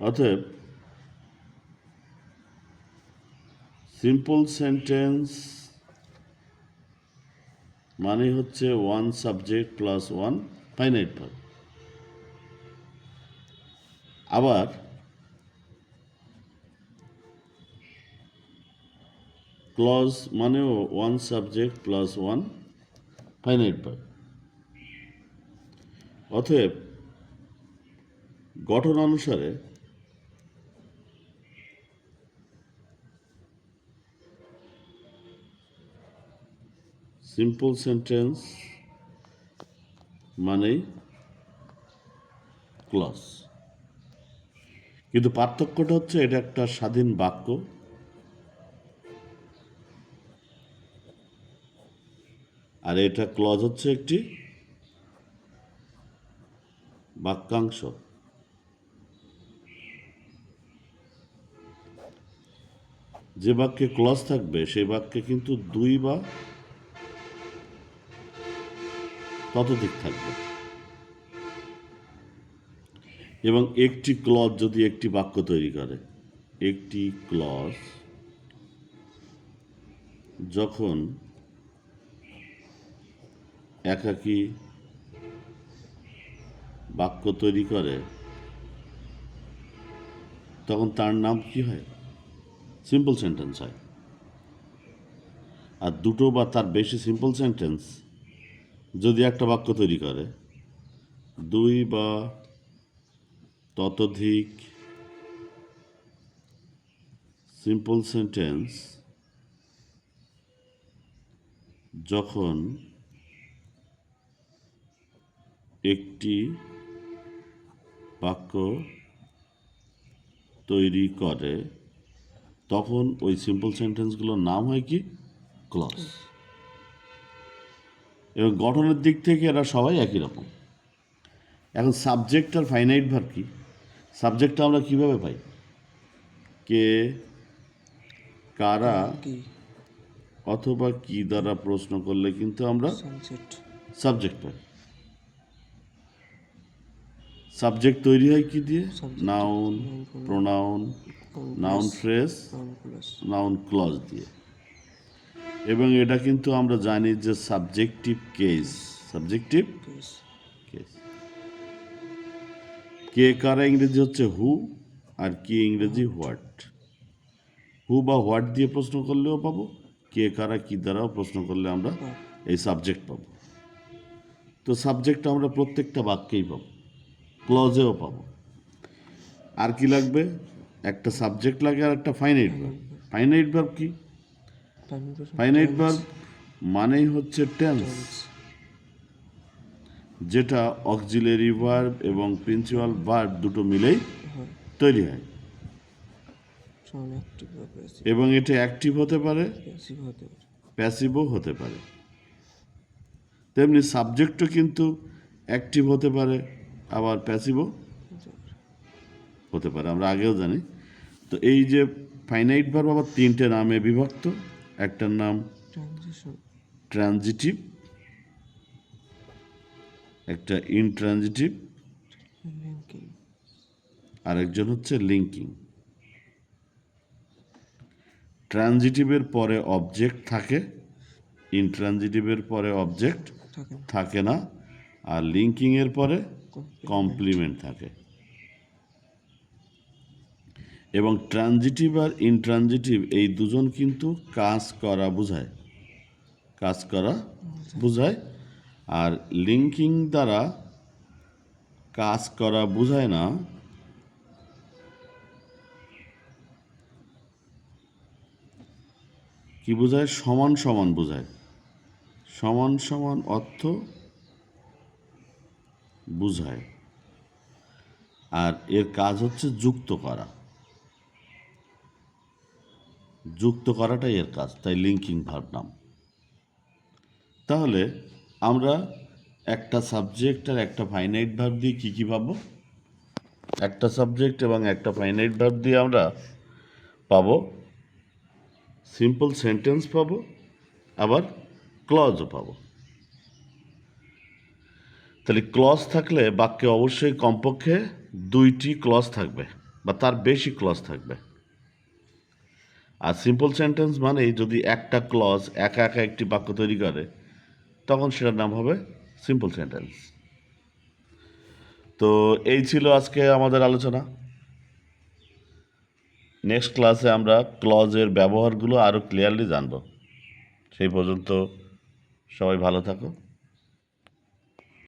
অতএব simple sentence মানে হচ্ছে one subject plus one finite verb আবার ক্লজ মানেও one subject plus one finite verb অতএব, গঠন অনুসারে সিম্পল সেন্টেন্স মানেই ক্লজ কিন্তু পার্থক্যটা হচ্ছে এটা একটা স্বাধীন বাক্য। আর এটা ক্লজ হচ্ছে একটি বাক্যাংশ। যে বাক্যে ক্লজ থাকবে সেই বাক্যে কিন্তু দুই বা ততোধিক থাকবে। এবং একটি ক্লজ যদি একটি বাক্য তৈরি করে, একটি ক্লজ যখন একাকী বাক্য তৈরি করে, তখন তার নাম কি হয়? সিম্পল সেন্টেন্স হয়। আর দুটো বা তার বেশি সিম্পল সেন্টেন্স যদি একটা বাক্য তৈরি করে, দুই বা ততোধিক সিম্পল সেন্টেন্স যখন একটি বাক্য তৈরি করে, তখন ওই সিম্পল সেন্টেন্সগুলোর নাম হয় কি? ক্লজ এবং গঠনের দিক থেকে এরা সবাই একই রকম। এখন সাবজেক্ট আর ফাইনাইট ভার কি? সাবজেক্টটা আমরা কীভাবে পাই? কে কারা অথবা কি দ্বারা প্রশ্ন করলে কিন্তু আমরা সাবজেক্ট পাই। সাবজেক্ট তৈরি হয় কি দিয়ে? Noun pronoun noun phrase noun clause দিয়ে। এবং এটা কিন্তু আমরা জানি যে সাবজেক্টিভ কেস সাবজেক্টিভ কেস কে কারা ইংরেজি হচ্ছে হু আর কি ইংরেজি হোয়াট হু বা হোয়াট দিয়ে প্রশ্ন করলেও পাবো কে কারা কি দ্বারাও প্রশ্ন করলে আমরা এই সাবজেক্ট পাবো। তো সাবজেক্ট আমরা প্রত্যেকটা বাক্যেই পাবো ক্লজেও পাবো। আর কি লাগবে? একটা সাবজেক্ট লাগে আর একটা ফাইনাইট ভার্ব ফাইনাইট ভার্ব কি? ফাইনাইট ভার্ব মানেই হচ্ছে টেন্স যেটা অক্সিলারি ভার্ব এবং প্রিন্সিপাল ভার্ব দুটো মিলেই তৈরি হয়। এবং এটা অ্যাক্টিভ হতে পারে হতে পারে। প্যাসিভও হতে পারে। তেমনি সাবজেক্টও কিন্তু অ্যাক্টিভ হতে পারে আবার প্যাসিভও হতে পারে। আমরা আগেও জানি। তো এই যে ফাইনাইট ভার্ব আবার তিনটে নামে বিভক্ত একটার নাম ট্রানজিটিভ একটা ইনট্রানজিটিভ আরেকজন হচ্ছে লিঙ্কিং ট্রানজিটিভের পরে অবজেক্ট থাকে ইনট্রানজিটিভের পরে অবজেক্ট থাকে না। আর লিঙ্কিংয়ের পরে কমপ্লিমেন্ট থাকে। এবং ট্রানজিটিভ আর ইনট্রানজিটিভ এই দুজন কিন্তু কাজ করা বোঝায়। কাজ করা বোঝায় আর লিঙ্কিং দ্বারা কাজ করা বোঝায় না। কি বোঝায়? সমান সমান বোঝায়। সমান সমান অর্থ বুঝায়। আর এর কাজ হচ্ছে যুক্ত করা। যুক্ত করাটাই এর কাজ, তাই লিঙ্কিং ভার্ব নাম তাহলে আমরা একটা সাবজেক্ট আর একটা ফাইনাইট ভার্ব দিয়ে কী কী পাবো? একটা সাবজেক্ট এবং একটা ফাইনাইট ভার্ব দিয়ে আমরা পাবো, সিম্পল সেন্টেন্স পাবো, আবার ক্লজও পাবো। তাহলে ক্লজ থাকলে বাক্যে অবশ্যই কমপক্ষে দুইটি ক্লজ থাকবে, বা তার বেশি ক্লজ থাকবে। আর সিম্পল সেন্টেন্স মানে যদি একটা ক্লজ একা একা একটি বাক্য তৈরি করে, তখন সেটার নাম হবে সিম্পল সেন্টেন্স তো এই ছিল আজকে আমাদের আলোচনা। নেক্সট ক্লাসে আমরা ক্লজের ব্যবহারগুলো আরও ক্লিয়ারলি জানব। সেই পর্যন্ত সবাই ভালো থাকো।